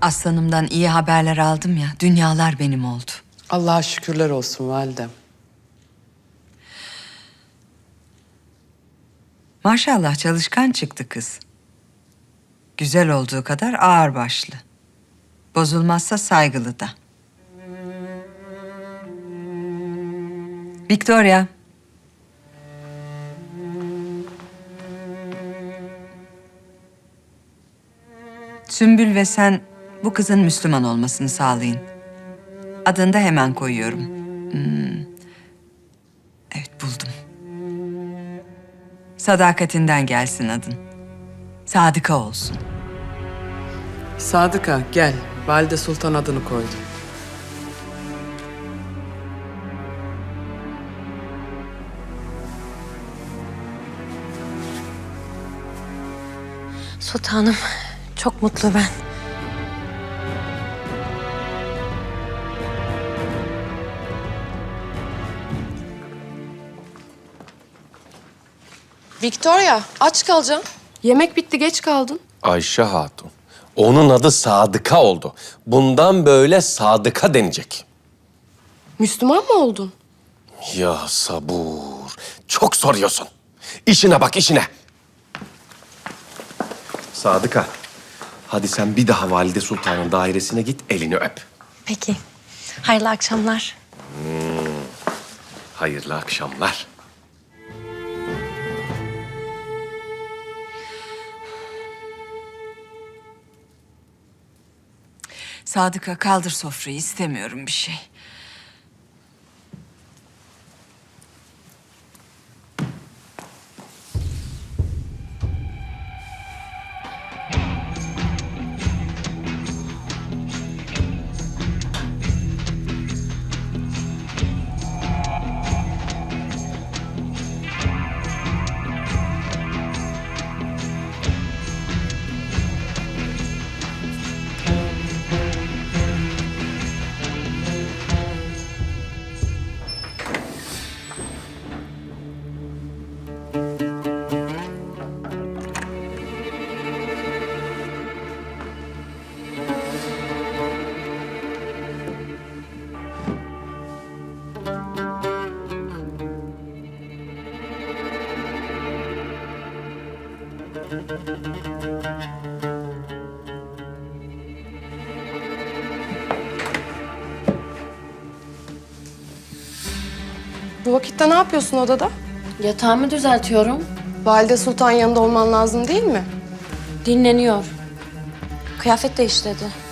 Aslanımdan iyi haberler aldım ya. Dünyalar benim oldu. Allah'a şükürler olsun validem. Maşallah çalışkan çıktı kız. Güzel olduğu kadar ağırbaşlı. Bozulmazsa saygılı da. Victoria. Sümbül ve sen bu kızın Müslüman olmasını sağlayın. Adını da hemen koyuyorum. Hmm. Evet buldum. Sadakatinden gelsin adın. Sadıka olsun. Sadıka gel. Valide Sultan adını koydu. Sultanım, çok mutlu ben. Victoria, aç kalacağım. Yemek bitti, geç kaldın. Ayşe Hatun. Onun adı Sadıka oldu. Bundan böyle Sadıka denecek. Müslüman mı oldun? Ya sabur. Çok soruyorsun. İşine bak işine. Sadıka. Hadi sen bir daha Valide Sultan'ın dairesine git elini öp. Peki. Hayırlı akşamlar. Hayırlı akşamlar. Sadıka kaldır sofrayı istemiyorum bir şey. Bu vakitte ne yapıyorsun odada? Yatağımı düzeltiyorum. Valide Sultan yanında olman lazım değil mi? Dinleniyor. Kıyafet değiştirdi.